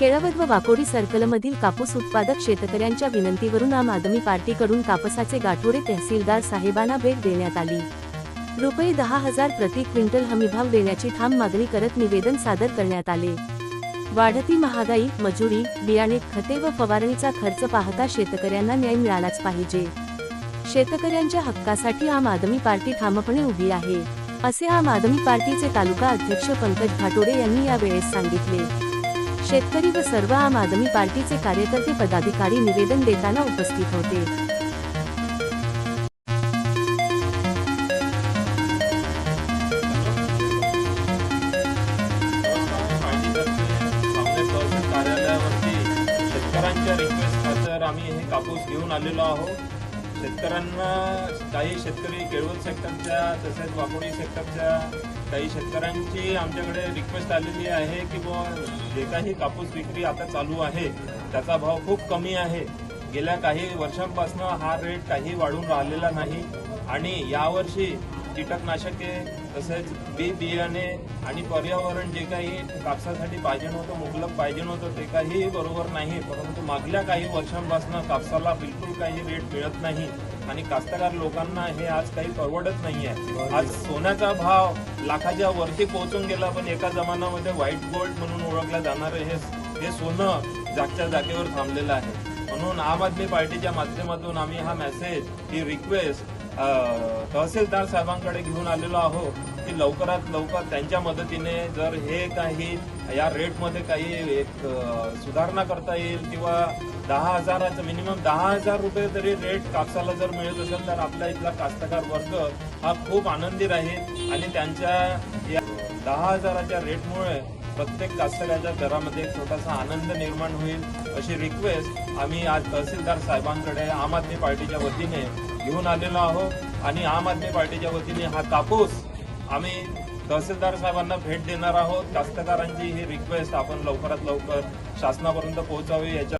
केळवद व वाकोडी सर्कलमधील कापूस उत्पादक शेतकऱ्यांच्या विनंतीवरून आम आदमी पार्टीकडून कापसाचे गाठोडे तहसीलदार साहेबांना भेट देण्यात आली. रुपये दहा हजार प्रति क्विंटल हमीभाव देण्याची ठाम मागणी करत निवेदन सादर करण्यात आले. वाढती महागाई मजुरी बियाणे खते व फवारणीचा खर्च पाहता शेतकऱ्यांना न्याय मिळालाच पाहिजे. शेतकऱ्यांच्या हक्कासाठी आम आदमी पार्टी ठामपणे उभी आहे असे आम आदमी पार्टीचे तालुका अध्यक्ष पंकज भाटोडे यांनी यावेळेस सांगितले. शेतकरी व सर्व आम आदमी पार्टीचे कार्यकर्ते पदाधिकारी निवेदन देताना उपस्थित होते. शेतकऱ्यांच्या आम्ही हे कापूस घेऊन आलेलो आहोत. शेतकऱ्यांना काही शेतकरी केळवद सेक्टरच्या तसेच वाकोडी सेक्टरच्या काही शेतकऱ्यांची आमच्याकडे रिक्वेस्ट आलेली आहे की बुवा जे काही कापूस विक्री आता चालू आहे त्याचा भाव खूप कमी आहे. गेल्या काही वर्षांपासून हा रेट काही वाढून राहिलेला नाही. आणि यावर्षी कीटकनाशके तसेच बी बियाणे आणि पर्यावरण जे काही कापसासाठी पाहिजे नव्हतं मुबलक पाहिजे होतं ते काही बरोबर नाही. परंतु मागल्या काही वर्षांपासून कापसाला बिलकुल काही रेट मिळत नाही. आणि कास्तकार लोकांना हे आज काही परवडत नाही आहे आज सोन्याचा भाव लाखाच्या वरती पोहोचून गेला पण एका जमान्यामध्ये व्हाईट गोल्ड म्हणून ओळखलं जाणारं हे हे सोनं जागच्या जागेवर थांबलेलं आहे. म्हणून आम आदमी पार्टीच्या माध्यमातून आम्ही हा मेसेज ही रिक्वेस्ट तहसीलदार साहेबांकडे घेऊन आलेलो आहोत. की लवकरात लवकर त्यांच्या मदतीने जर हे काही या रेटमध्ये काही एक सुधारणा करता येईल किंवा दहा हजाराचं मिनिमम दहा हजार रुपये तरी रेट कापसाला जर मिळत असेल तर आपल्या इथला कास्तकार वर्ग हा खूप आनंदी राहील आणि त्यांच्या या दहा हजाराच्या रेटमुळे प्रत्येक कास्तकाच्या घरामध्ये एक छोटासा आनंद निर्माण होईल अशी रिक्वेस्ट आम्ही आज तहसीलदार साहेबांकडे आम आदमी पार्टीच्या वतीने घेऊन आलेलो आहोत. आणि आम आदमी पार्टीच्या वतीने हा कापूस आम्ही तहसीलदार साहेबांना भेट देणार आहोत. कास्तकारांची ही रिक्वेस्ट आपण लवकरात लवकर शासनापर्यंत पोहोचावी. याच्या